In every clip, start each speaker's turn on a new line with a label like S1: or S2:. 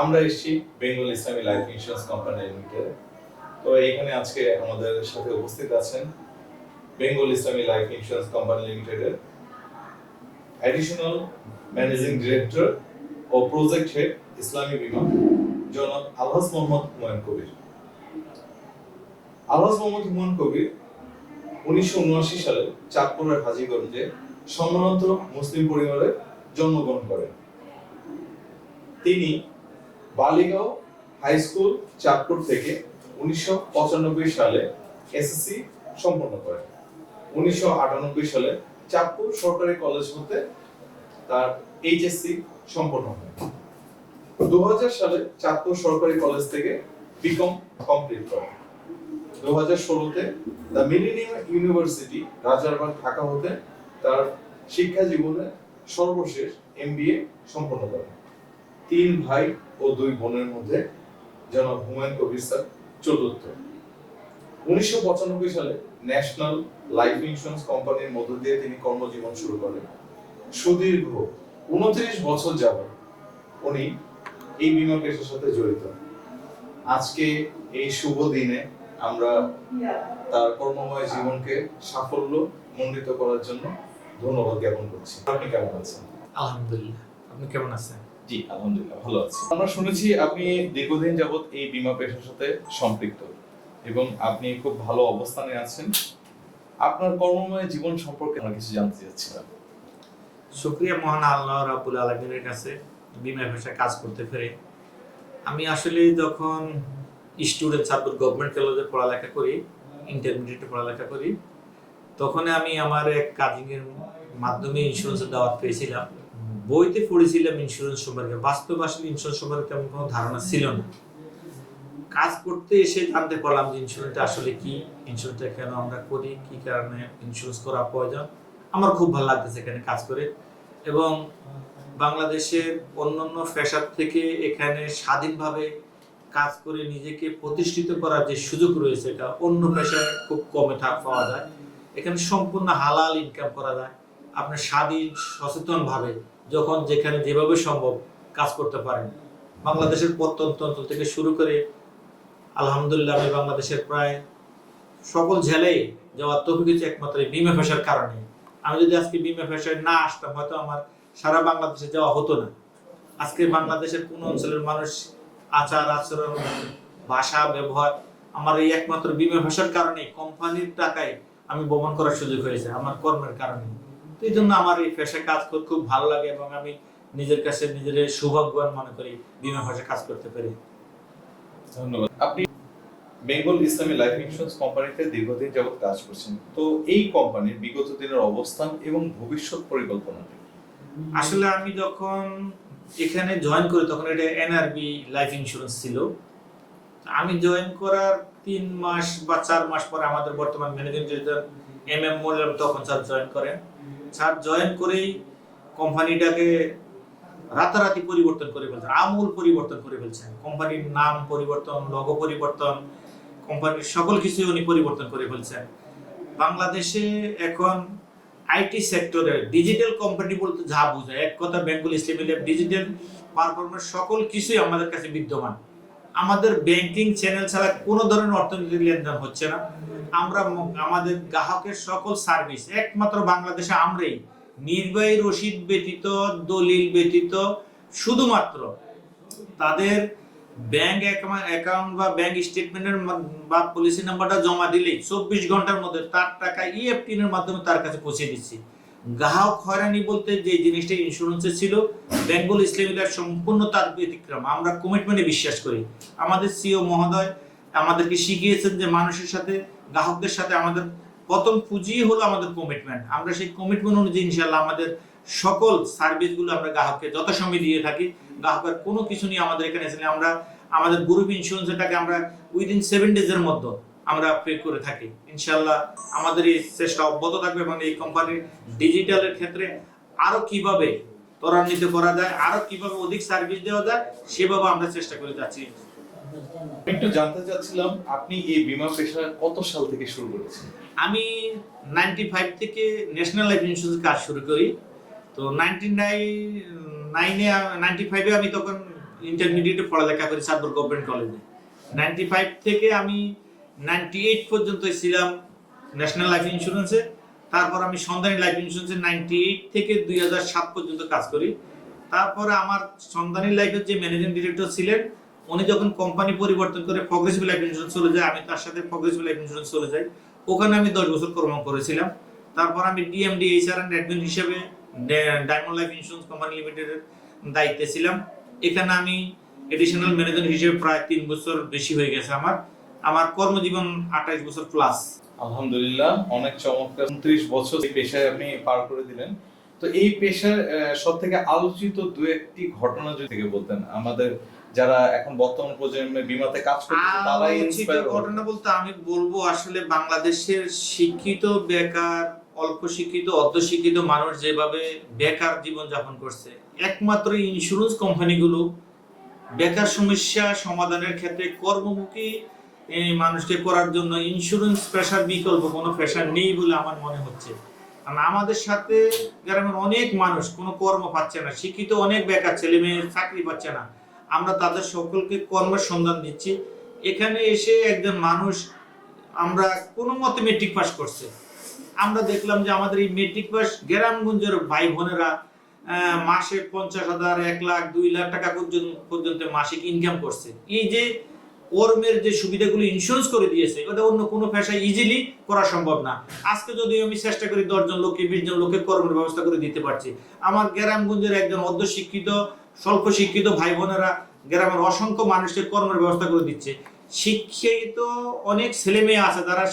S1: আমরা এসেছি Bengal Islami life insurance company limited তো এখানে আজকে আমাদের সাথে উপস্থিত আছেন Bengal Islami life insurance company লিমিটেডের অ্যাডিশনাল ম্যানেজিং ডিরেক্টর ও প্রজেক্ট হেড ইসলামী বিমা জনাব আলহাজ মোহাম্মদ হুমায়ুন কবির আলহাজ মোহাম্মদ হুমায়ুন কবির উনিশশো উনআশি সালে চাঁদপুরের হাজিগঞ্জে সম্মানত মুসলিম পরিবারে জন্মগ্রহণ করেন তিনি বালিগাঁও হাই স্কুল চাঁদপুর থেকে উনিশশো সালে এসএসসি সম্পন্ন করেন উনিশশো সালে চাঁদপুর সরকারি কলেজ হতে তার এইচএসসি সম্পন্ন হয় দু সালে চাঁদপুর সরকারি কলেজ থেকে বিকম কমপ্লিট করেন দু হাজার ষোলোতে the millennium university Rajarbagh Dhaka হতে তার শিক্ষা জীবনে সর্বশেষ এমবিএ সম্পন্ন করেন তিন ভাই ও দুই বোনের মধ্যে যেন হুমায়ুন কবির স্যার চতুর্থ উনিশশো পঁচানব্বই সালে ন্যাশনাল লাইফ ইন্স্যুরেন্স কোম্পানির মধ্য দিয়ে তিনি কর্মজীবন শুরু করেন সুদীর্ঘ উনত্রিশ বছর যাবত উনি এই বিমা পেশার সাথে জড়িত আজকে এই শুভ দিনে আমরা তার কর্মময় জীবনকে সাফল্য মণ্ডিত করার জন্য ধন্যবাদ জ্ঞাপন করছি আপনি কেমন আছেন
S2: আলহামদুলিল্লাহ আপনি কেমন আছেন
S1: জি আলহামদুলিল্লাহ ভালো আছি আমরা শুনেছি আপনি দীর্ঘদিন যাবত এই বীমা পেশার সাথে সম্পৃক্ত এবং আপনি খুব ভালো অবস্থানে আছেন আপনার কর্মময় জীবন সম্পর্কে আমরা কিছু জানতে চাচ্ছিলাম
S2: শুক্রিয়া মহান আল্লাহ রাবুল আলমিনের কাছে বিমা পেশায় কাজ করতে পেরে আমি আসলে যখন স্টুডেন্ট সাপোর্ট গভর্নমেন্ট কলেজে পড়ালেখা করি ইন্টারমিডিয়েটে পড়ালেখা করি তখন আমি আমার এক কাজিনের মাধ্যমে ইন্স্যুরেন্স দাওয়াত পেয়েছিলাম বইতে পড়েছিলাম ইন্স্যুরেন্স সম্পর্কে বাস্তব আসলে ইন্স্যুরেন্স সম্পর্কে তেমন কোনো ধারণা ছিল না কাজ করতে এসে জানতে পারলাম যে ইন্স্যুরেন্সটা আসলে কি ইন্স্যুরেন্সটা কেন আমরা করি কি কারণে ইন্স্যুরেন্স করা প্রয়োজন আমার খুব ভালো লাগতেছে এখানে কাজ করে এবং বাংলাদেশের অন্যান্য ফ্যাশার থেকে এখানে স্বাধীনভাবে কাজ করে নিজেকে প্রতিষ্ঠিত করার যে সুযোগ রয়েছে এটা অন্য পেশায় খুব কমে পাওয়া যায় এখানে সম্পূর্ণ হালাল ইনকাম করা যায় আপনার স্বাধীন সচেতনভাবে যখন যেখানে যেভাবে সম্ভব কাজ করতে পারেন বাংলাদেশের প্রত্যন্ত অঞ্চল থেকে শুরু করে আলহামদুলিল্লাহ আমি বাংলাদেশের প্রায় সকল ঝেলেই যাওয়ার তো কিছু একমাত্র বিমে বিমা কারণে আমি যদি আজকে বিমা পেশায় না আসতাম হয়তো আমার সারা বাংলাদেশে যাওয়া হতো না আজকে বাংলাদেশের কোন অঞ্চলের মানুষ আচার আচরণ ভাষা ব্যবহার আমার এই একমাত্র বিমা ফেসার কারণে কোম্পানির টাকায় আমি ভ্রমণ করার সুযোগ হয়েছে আমার কর্মের কারণে এই জন্য আমার এই পেশায় কাজ করতে খুব ভালো লাগে এবং আমি নিজের কাছে নিজের সৌভাগ্যবান মনে করি বিমা কাজ করতে পারি
S1: ধন্যবাদ আপনি বেঙ্গল ইসলামী লাইফ ইন্স্যুরেন্স কোম্পানিতে দীর্ঘদিন যাবৎ কাজ করছেন তো এই কোম্পানির বিগত দিনের অবস্থান এবং ভবিষ্যৎ পরিকল্পনা
S2: আসলে আমি যখন এখানে জয়েন করি তখন এটা এনআরবি লাইফ ইন্স্যুরেন্স ছিল আমি জয়েন করার তিন মাস বা চার মাস পরে আমাদের বর্তমান ম্যানেজিং ডিরেক্টর এম এম মোল্লাম তখন স্যার জয়েন করেন স্যার জয়েন করেই কোম্পানিটাকে রাতারাতি পরিবর্তন করে ফেলছেন আমূল পরিবর্তন করে ফেলছেন কোম্পানির নাম পরিবর্তন লগ পরিবর্তন কোম্পানির সকল কিছুই উনি পরিবর্তন করে ফেলছেন বাংলাদেশে এখন আইটি সেক্টরে ডিজিটাল কোম্পানি বলতে যা বোঝায় এক কথা বেঙ্গল ইসলাম ডিজিটাল পারফরমেন্স সকল কিছুই আমাদের কাছে বিদ্যমান আমাদের ব্যাংকিং চ্যানেল ছাড়া কোনো ধরনের অর্থনৈতিক লেনদেন হচ্ছে না আমরা আমাদের গ্রাহকের সকল সার্ভিস একমাত্র বাংলাদেশে আমরাই নির্বাহী রশিদ ব্যতীত দলিল ব্যতীত শুধুমাত্র তাদের ব্যাংক অ্যাকাউন্ট বা ব্যাংক স্টেটমেন্টের বা পলিসি নাম্বারটা জমা দিলেই চব্বিশ ঘন্টার মধ্যে তার টাকা ইএফটিনের e মাধ্যমে তার কাছে পৌঁছে দিচ্ছি গ্রাহক হয়রানি বলতে যে জিনিসটা ইন্স্যুরেন্সে ছিল বেঙ্গল ইসলামী সম্পূর্ণ তার ব্যতিক্রম আমরা কমিটমেন্টে বিশ্বাস করি আমাদের সিও e মহোদয় আমাদেরকে শিখিয়েছেন যে মানুষের সাথে গ্রাহকদের সাথে আমাদের প্রথম পুঁজি হলো আমাদের কমিটমেন্ট আমরা সেই কমিটমেন্ট অনুযায়ী ইনশাল্লাহ আমাদের সকল সার্ভিসগুলো আমরা গ্রাহককে যথাসময় দিয়ে থাকি গ্রাহকের কোনো কিছু নিয়ে আমাদের এখানে আমরা আমাদের গ্রুপ ইন্স্যুরেন্সের টাকা আমরা উইদিন সেভেন ডেজের মধ্যে আমরা পে করে থাকি ইনশাল্লাহ আমাদের এই চেষ্টা অব্যাহত থাকবে এবং এই কোম্পানির ডিজিটালের ক্ষেত্রে আরো কিভাবে ত্বরান্বিত করা যায় আরো কিভাবে অধিক সার্ভিস দেওয়া যায় সেভাবে আমরা চেষ্টা করে যাচ্ছি
S1: একটু জানতে চাচ্ছিলাম আপনি এই বিমা পেশা কত সাল থেকে শুরু করেছেন
S2: আমি নাইনটি ফাইভ থেকে ন্যাশনাল লাইফ ইন্স্যুরেন্স কাজ শুরু করি তো নাইনটি নাইনে নাইনটি ফাইভে আমি তখন ইন্টারমিডিয়েটে পড়ালেখা করি গভর্নমেন্ট কলেজে নাইনটি ফাইভ থেকে আমি নাইনটি এইট পর্যন্ত ছিলাম ন্যাশনাল লাইফ ইন্স্যুরেন্সে তারপর আমি সন্ধানী লাইফ ইন্স্যুরেন্সে নাইনটি এইট থেকে দুই হাজার সাত পর্যন্ত কাজ করি তারপরে আমার সন্ধানী লাইফের যে ম্যানেজিং ডিরেক্টর ছিলেন উনি যখন কোম্পানি পরিবর্তন করে প্রগ্রেসিভ লাইফ ইন্স্যুরেন্স চলে যায় আমি তার সাথে প্রগ্রেসিভ লাইফ ইন্স্যুরেন্স চলে যাই ওখানে আমি দশ বছর কর্ম করেছিলাম তারপর আমি ডিএমডি এইচআর অ্যান্ড অ্যাডমিন হিসেবে ডায়মন্ড লাইফ ইন্স্যুরেন্স কোম্পানি লিমিটেডের দায়িত্বে ছিলাম এখানে আমি এডিশনাল ম্যানেজার হিসেবে প্রায় তিন বছর বেশি হয়ে গেছে আমার আমার কর্মজীবন আঠাইশ বছর প্লাস
S1: আলহামদুলিল্লাহ অনেক চমৎকার উনত্রিশ বছর এই পেশায় আপনি পার করে দিলেন তো এই পেশার সব থেকে আলোচিত দু একটি ঘটনা যদি থেকে বলতেন আমাদের যারা এখন বর্তমান প্রজন্মে বিমাতে কাজ
S2: করছে তারাই ইন্সপায়ার ঘটনা বলতে আমি বলবো আসলে বাংলাদেশের শিক্ষিত বেকার অল্প শিক্ষিত অর্ধশিক্ষিত মানুষ যেভাবে বেকার জীবন যাপন করছে একমাত্র ইন্স্যুরেন্স কোম্পানিগুলো বেকার সমস্যা সমাধানের ক্ষেত্রে কর্মমুখী এই মানুষকে করার জন্য ইন্স্যুরেন্স পেশার বিকল্প কোনো পেশার নেই বলে আমার মনে হচ্ছে কারণ আমাদের সাথে গ্রামের অনেক মানুষ কোনো কর্ম পাচ্ছে না শিক্ষিত অনেক বেকার ছেলে মেয়ের চাকরি পাচ্ছে না আমরা তাদের সকলকে কর্মের সন্ধান দিচ্ছি এখানে এসে একজন মানুষ আমরা কোনো মতে মেট্রিক পাস করছে আমরা দেখলাম যে আমাদের এই মেট্রিক পাস গ্রামগঞ্জের ভাই বোনেরা মাসে পঞ্চাশ হাজার এক লাখ দুই লাখ টাকা পর্যন্ত পর্যন্ত মাসিক ইনকাম করছে এই যে কর্মের যে সুবিধাগুলো ইন্স্যুরেন্স করে দিয়েছে এটা অন্য কোনো পেশায় ইজিলি করা সম্ভব না আজকে যদি আমি চেষ্টা করি দশজন লোককে বিশ জন লোকের কর্মের ব্যবস্থা করে দিতে পারছি আমার গ্রামগঞ্জের একজন অর্ধশিক্ষিত স্বল্প শিক্ষিত ভাই বোনেরা গ্রামের অসংখ্য মানুষকে কর্মের ব্যবস্থা করে দিচ্ছে শিক্ষিত অনেক ছেলে মেয়ে আছে তারা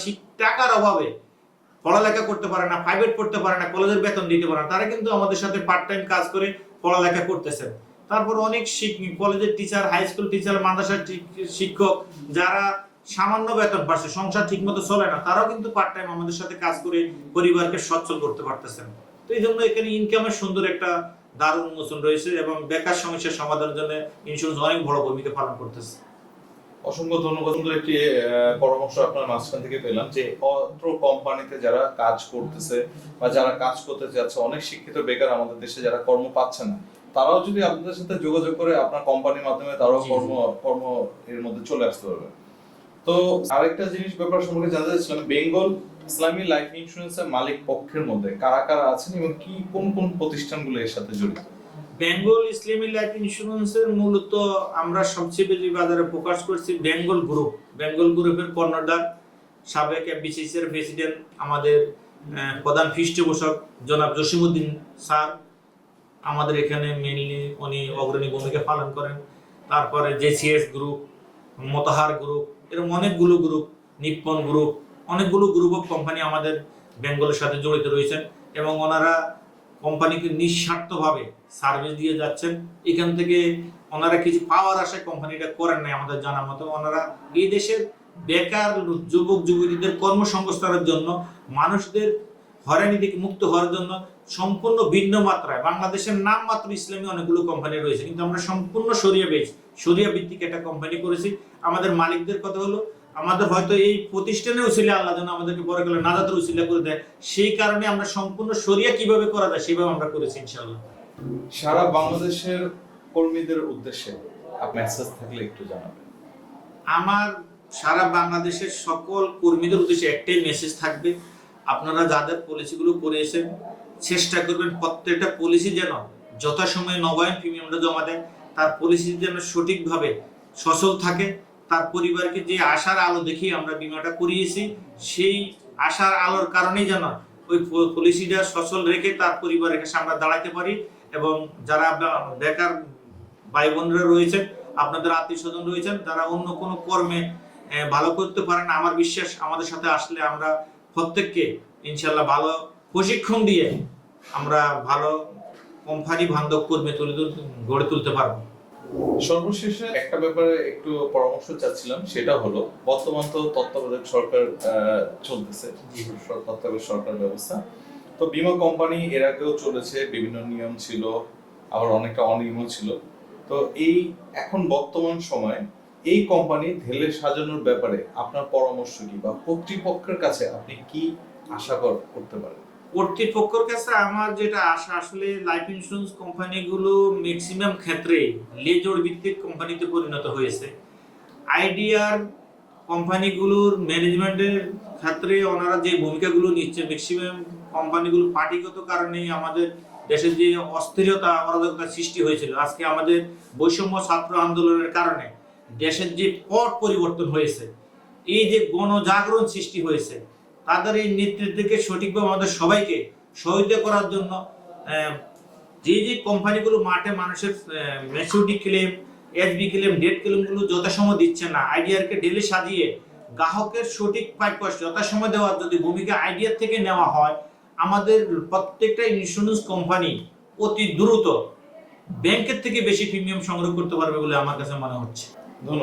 S2: টাকার অভাবে পড়ালেখা করতে পারে না প্রাইভেট পড়তে পারে না কলেজের বেতন দিতে পারে না তারা কিন্তু আমাদের সাথে পার্ট টাইম কাজ করে পড়ালেখা করতেছেন তারপর অনেক কলেজের টিচার হাই স্কুল টিচার মাদ্রাসার শিক্ষক যারা সামান্য বেতন পাচ্ছে সংসার ঠিক মতো চলে না তারাও কিন্তু পার্ট টাইম আমাদের সাথে কাজ করে পরিবারকে সচ্ছল করতে পারতেছেন তো এই জন্য এখানে ইনকামের সুন্দর একটা দারুণ উন্মোচন রয়েছে এবং বেকার সমস্যার সমাধানের জন্য ইন্স্যুরেন্স অনেক বড় ভূমিকা পালন করতেছে
S1: অসংখ্য ধন্যবাদ সুন্দর একটি পরামর্শ আপনার মাঝখান থেকে পেলাম যে অত্র কোম্পানিতে যারা কাজ করতেছে বা যারা কাজ করতে যাচ্ছে অনেক শিক্ষিত বেকার আমাদের দেশে যারা কর্ম পাচ্ছে না তারাও যদি আপনাদের সাথে যোগাযোগ করে আপনার কোম্পানির মাধ্যমে তারাও কর্ম কর্ম এর মধ্যে চলে আসতে পারবে তো আরেকটা জিনিস ব্যাপার সম্পর্কে জানতে চাচ্ছিলাম বেঙ্গল ইসলামী লাইফ ইন্স্যুরেন্স এর মালিক পক্ষের মধ্যে কারা কারা আছেন এবং কি কোন কোন প্রতিষ্ঠানগুলো এর সাথে জড়িত
S2: বেঙ্গল ইসলামী লাইফ ইন্স্যুরেন্স এর মূলত আমরা সবচেয়ে বেশি বাজারে প্রকাশ করছি বেঙ্গল গ্রুপ বেঙ্গল গ্রুপের কর্ণধার সাবেক এর প্রেসিডেন্ট আমাদের প্রধান পৃষ্ঠপোষক জনাব জসিমুদ্দিন স্যার আমাদের এখানে মেনলি উনি অগ্রণী ভূমিকা পালন করেন তারপরে জেসিএস গ্রুপ মতহার গ্রুপ এরকম অনেকগুলো গ্রুপ নিপ্পন গ্রুপ অনেকগুলো গ্রুপ অফ কোম্পানি আমাদের বেঙ্গলের সাথে জড়িত রয়েছেন এবং ওনারা কোম্পানিকে নিঃস্বার্থভাবে সার্ভিস দিয়ে যাচ্ছেন এখান থেকে ওনারা কিছু পাওয়ার আসে কোম্পানিটা করেন নাই আমাদের জানা মতো ওনারা এই দেশের বেকার যুবক যুবতীদের কর্মসংস্থানের জন্য মানুষদের হয়রানি থেকে মুক্ত হওয়ার জন্য সম্পূর্ণ ভিন্ন মাত্রায় বাংলাদেশের নাম মাত্র ইসলামী অনেকগুলো কোম্পানি রয়েছে কিন্তু আমরা সম্পূর্ণ সরিয়া বেজ সরিয়া ভিত্তিক একটা কোম্পানি করেছি আমাদের মালিকদের কথা হলো আমাদের হয়তো এই প্রতিষ্ঠানে উচিলে আল্লাহ যেন আমাদেরকে বড় গেলে নাজাতের উচিলা করে দেয় সেই কারণে আমরা সম্পূর্ণ সরিয়া কিভাবে করা যায় সেভাবে আমরা করেছি ইনশাল্লাহ
S1: সারা বাংলাদেশের কর্মীদের উদ্দেশ্যে মেসেজ থাকলে একটু জানাবেন
S2: আমার সারা বাংলাদেশের সকল কর্মীদের উদ্দেশ্যে একটাই মেসেজ থাকবে আপনারা যাদের পলিসিগুলো করে চেষ্টা করবেন প্রত্যেকটা পলিসি যেন যথাসময়ে নবায়ন প্রিমিয়ামটা জমা দেয় তার পলিসি যেন সঠিকভাবে সচল থাকে তার পরিবারকে যে আশার আলো দেখিয়ে আমরা বিমাটা করিয়েছি সেই আশার আলোর কারণেই যেন ওই পলিসিটা সচল রেখে তার পরিবারের কাছে আমরা দাঁড়াতে পারি এবং যারা বেকার ভাই বোনরা রয়েছেন আপনাদের আত্মীয় স্বজন রয়েছেন তারা অন্য কোনো কর্মে ভালো করতে পারেন আমার বিশ্বাস আমাদের সাথে আসলে আমরা প্রত্যেককে ইনশাল্লাহ ভালো প্রশিক্ষণ দিয়ে আমরা ভালো কোম্পানি বান্ধব কর্মী তুলে গড়ে তুলতে পারব
S1: সর্বশেষে একটা ব্যাপারে একটু পরামর্শ চাচ্ছিলাম সেটা হলো বর্তমান তো তত্ত্বাবধায়ক সরকার চলতেছে তত্ত্বাবধায়ক সরকার ব্যবস্থা তো বীমা কোম্পানি এর আগেও চলেছে বিভিন্ন নিয়ম ছিল আবার অনেকটা অনিয়মও ছিল তো এই এখন বর্তমান সময় এই কোম্পানি ঢেলে সাজানোর ব্যাপারে আপনার পরামর্শ কি বা কর্তৃপক্ষের কাছে আপনি কি আশা করতে পারেন
S2: কর্তৃপক্ষের কাছে আমার যেটা আশা আসলে লাইফ ইন্স্যুরেন্স কোম্পানিগুলো ম্যাক্সিমাম ক্ষেত্রে লেজর ভিত্তিক কোম্পানিতে পরিণত হয়েছে আইডিয়ার কোম্পানিগুলোর ম্যানেজমেন্টের ক্ষেত্রে ওনারা যে ভূমিকাগুলো নিচ্ছে ম্যাক্সিমাম কোম্পানিগুলো পার্টিগত কারণেই আমাদের দেশের যে অস্থিরতা অরাজকতা সৃষ্টি হয়েছিল আজকে আমাদের বৈষম্য ছাত্র আন্দোলনের কারণে দেশের যে পট পরিবর্তন হয়েছে এই যে গণজাগরণ সৃষ্টি হয়েছে তাদের এই নেতৃত্বকে সঠিকভাবে আমাদের সবাইকে সহযোগিতা করার জন্য যে যে কোম্পানিগুলো মাঠে মানুষের maturity claim SB claim death ক্লেমগুলো যথাসময় দিচ্ছে না আইডিয়ারকে ডেলি সাজিয়ে গ্রাহকের সঠিক প্রাপ্য যথাসময় দেওয়ার যদি ভূমিকা আইডিয়ার থেকে নেওয়া হয় আমাদের প্রত্যেকটা ইন্স্যুরেন্স কোম্পানি অতি দ্রুত ব্যাংকের থেকে বেশি প্রিমিয়াম সংগ্রহ করতে পারবে বলে আমার কাছে মনে হচ্ছে